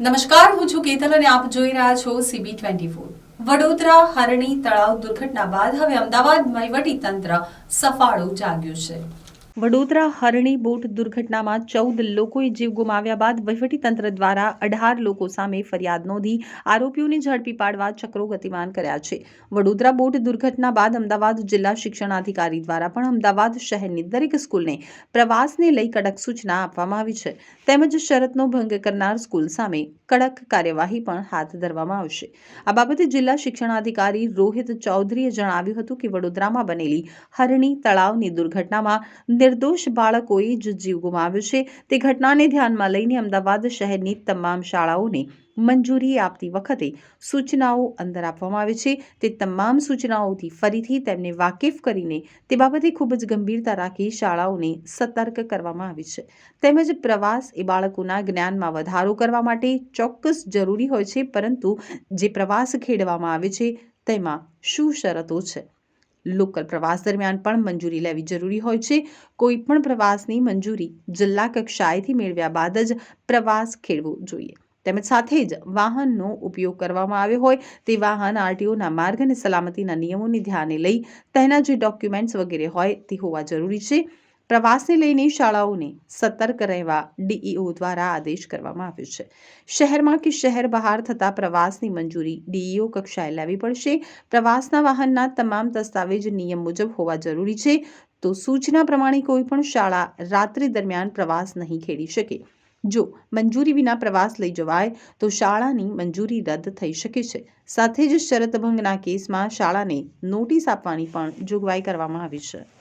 નમસ્કાર, હું છું કેતલ અને આપ જોઈ રહ્યા છો CB twenty four Vadodara, Harni તળાવ દુર્ઘટના બાદ હવે અમદાવાદ વહીવટી તંત્ર સફાળું જાગ્યું છે. વડોદરા હરણી બોટ દુર્ઘટનામાં ચૌદ લોકોએ જીવ ગુમાવ્યા બાદ તંત્ર દ્વારા અઢાર લોકો સામે ફરિયાદ નોંધી આરોપીઓને ઝડપી પાડવા ચક્રો ગતિમાન કર્યા છે. વડોદરા બોટ દુર્ઘટના બાદ અમદાવાદ જિલ્લા શિક્ષણાધિકારી દ્વારા પણ અમદાવાદ શહેરની દરેક સ્કૂલને પ્રવાસને લઈ કડક સૂચના આપવામાં આવી છે. તેમજ શરતનો ભંગ કરનાર સ્કૂલ સામે કડક કાર્યવાહી પણ હાથ ધરવામાં આવશે. આ બાબતે જિલ્લા શિક્ષણાધિકારી રોહિત ચૌધરીએ જણાવ્યું હતું કે વડોદરામાં બનેલી હરણી તળાવની દુર્ઘટનામાં નિર્દોષ બાળકોએ જ જીવ ગુમાવ્યો છે. તે ઘટનાને ધ્યાનમાં લઈને અમદાવાદ શહેરની તમામ શાળાઓને મંજૂરી આપતી વખતે સૂચનાઓ અંદર આપવામાં આવે છે. તે તમામ સૂચનાઓથી ફરીથી તેમને વાકેફ કરીને તે બાબતે ખૂબ જ ગંભીરતા રાખી શાળાઓને સતર્ક કરવામાં આવી છે. તેમજ પ્રવાસ એ બાળકોના જ્ઞાનમાં વધારો કરવા માટે ચોક્કસ જરૂરી હોય છે, પરંતુ જે પ્રવાસ ખેડવામાં આવે છે, તેમાં શું શરતો છે? લોકલ પ્રવાસ દરમિયાન પણ મંજૂરી લેવી જરૂરી હોય છે. કોઈ પણ પ્રવાસની મંજૂરી જિલ્લા કક્ષાએથી મેળવ્યા બાદ જ પ્રવાસ ખેડવો જોઈએ. તેમજ સાથે જ વાહનનો ઉપયોગ કરવામાં આવ્યો હોય તે વાહન આરટીઓના માર્ગ અને સલામતીના નિયમોને ધ્યાને લઈ તેના જે ડોક્યુમેન્ટ્સ વગેરે હોય તે હોવા જરૂરી છે. પ્રવાસને લઈને શાળાઓને સતર્ક રહેવા ડીઈઓ દ્વારા આદેશ કરવામાં આવ્યો છે. શહેરમાં કે શહેર બહાર થતા પ્રવાસની મંજૂરી ડીઈઓ કક્ષાએ લેવી પડશે. પ્રવાસના વાહનના તમામ દસ્તાવેજ નિયમ મુજબ હોવા જરૂરી છે. તો સૂચના પ્રમાણે કોઈ પણ શાળા રાત્રિ દરમિયાન પ્રવાસ નહીં ખેડી શકે. જો મંજૂરી વિના પ્રવાસ લઈ જવાય, તો શાળાની મંજૂરી રદ થઈ શકે છે. સાથે જ શરતભંગના કેસમાં શાળાને નોટિસ આપવાની પણ જોગવાઈ કરવામાં આવી છે.